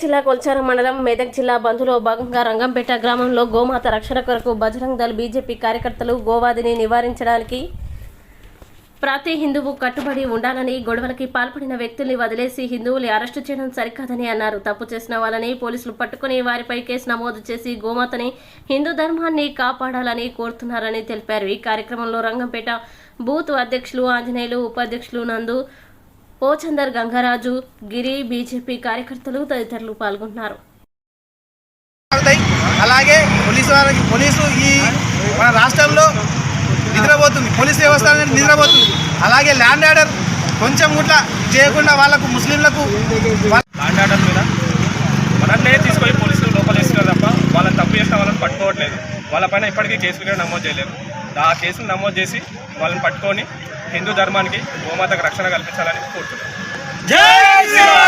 జిల్లా కొల్చార మండలం మెదక్ జిల్లా బంధులో భాగంగా రంగంపేట గ్రామంలో గోమాత రక్షణ కొరకు బజరంగ్ దళ్ బీజేపీ కార్యకర్తలు గోవాదిని నివారించడానికి ప్రతి హిందువు కట్టుబడి ఉండాలని గొడవలకి పాల్పడిన వ్యక్తుల్ని వదిలేసి హిందువుల్ని అరెస్టు చేయడం సరికాదని అన్నారు. తప్పు చేసిన వాళ్ళని పోలీసులు పట్టుకుని వారిపై కేసు నమోదు చేసి గోమాతని హిందూ ధర్మాన్ని కాపాడాలని కోరుతున్నారని తెలిపారు. ఈ కార్యక్రమంలో రంగంపేట బూత్ అధ్యక్షులు ఆంజనేయులు ఉపాధ్యక్షులు నందు పోచందర్ గంగరాజు గిరి బీజేపీ కార్యకర్తలు తదితరులు పాల్గొన్నారు అలాగే పోలీసు వారికి పోలీసు ఈ మన రాష్ట్రంలో నిద్రపోతుంది. పోలీస్ వ్యవస్థ అనేది నిద్రపోతుంది. అలాగే ల్యాండ్ ఆర్డర్ కొంచెం కూడా చేయకుండా వాళ్ళకు ముస్లింలకు ల్యాండ్ ఆర్డర్ మీద మనన్నే తీసుకొని పోలీసులు లోపల వేస్తున్నారు తప్ప వాళ్ళని తప్పు చేసిన వాళ్ళని పట్టుకోవట్లేదు. వాళ్ళపైన ఇప్పటికీ కేసులు కూడా నమోదు చేయలేదు. ఆ కేసులు నమోదు చేసి వాళ్ళని పట్టుకొని హిందూ ధర్మానికి గోమాతకు రక్షణ కల్పించాలని కోరుతున్నాను